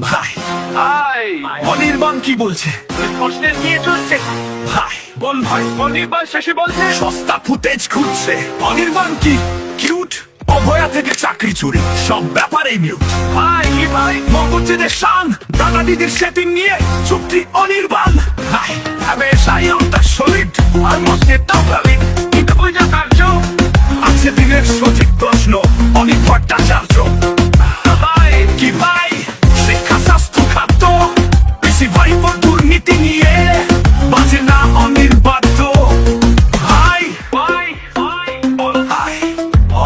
ভাই। ভাই অনির্বাণ কি বলছে? প্রশ্নের নিয়ে চলছে। ভাই বল ভাই। অনির্বাণ শেষে বলছে। সস্তা ফুটেজ খুঁজছে। অনির্বাণ কি কিউট অভয়া থেকে চাকরি চুরি। সব ব্যাপারে মিউট ভাই ভাই? মঙ্গলচিদের শান দাদা দিদির সেটিং নিয়ে চুক্তি অনির্বাণ। ভাই হামেশা ইয়ংটা সলিড আর কিন্তু কার্য? আছে দিনের সঠিক প্রশ্ন অনেক ভট্টাচার্য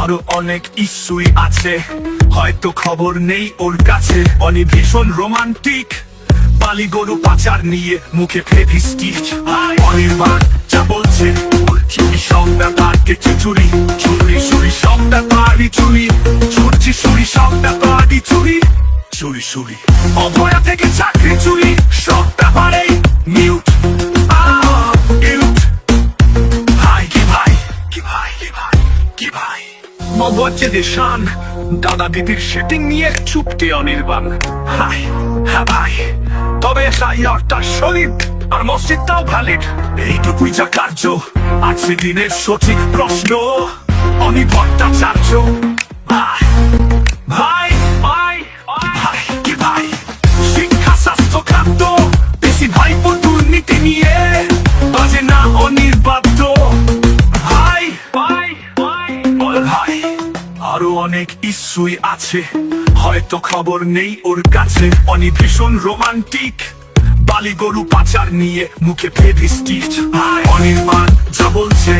আরও অনেক ইস্যুই আছে। হয়তো খবর নেই ওর কাছে। অনি ভীষণ রোমান্টিক। বালি গরু পাচার নিয়ে মুখে ফেভিস্টিচ অনির্বাণ যা বলছে চুরি সব ব্যাপারকে চুরি চুরি চুরি। সব ব্যাপারই চুরি চুরছি চুরি। চুরি চুরি। অভয়া থেকে চাকরি চুরি। সব ব্যাপারেই মিউট। মিউট। দিদির সেটিং নিয়ে চুপটি অনির্বাণ। হাই হ্যাঁ ভাই। তবে সাইয়ারটা সলিড আর মসজিদটাও ভ্যালিড এইটুকুই যা কার্য আজকে দিনের সঠিক প্রশ্ন। অনির্ভরটা চার্য। ভাই। অনেক ইস্যুই আছে। হয়তো খবর নেই ওর কাছে। অনি ভীষণ রোমান্টিক। বালি গরু পাচার নিয়ে মুখে ফেভিস্টিচ অনির্বাণ যা বলছে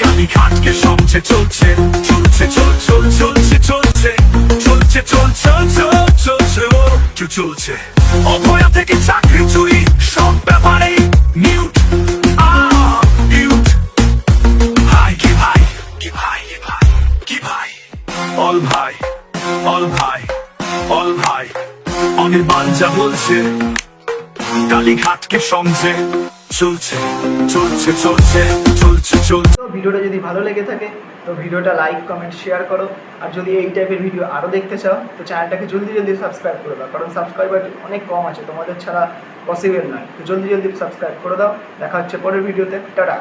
কালি ঘাটকে চলছে। চলছে, চল চল, চলছে চলছে। চলছে, চল চল চল, চলছে চলছে। অভয়া থেকে চাকরি চুরি অল ভাই অল ভাই অল ভাই অনির্বাণ যা বলছে কালীঘাটকে সঙ্গে চলছে চলছে চলছে চলছে চলছে। ভিডিওটা যদি ভালো লেগে থাকে, তো ভিডিওটা লাইক কমেন্ট শেয়ার করো। আর যদি এই টাইপের ভিডিও আরও দেখতে চাও, তো চ্যানেলটাকে জলদি জলদি সাবস্ক্রাইব করে দাও, কারণ সাবস্ক্রাইবার অনেক কম আছে, তোমাদের ছাড়া পসিবল নয়। তো জলদি জলদি সাবস্ক্রাইব করে দাও। দেখা হচ্ছে পরের ভিডিওতে টাটা।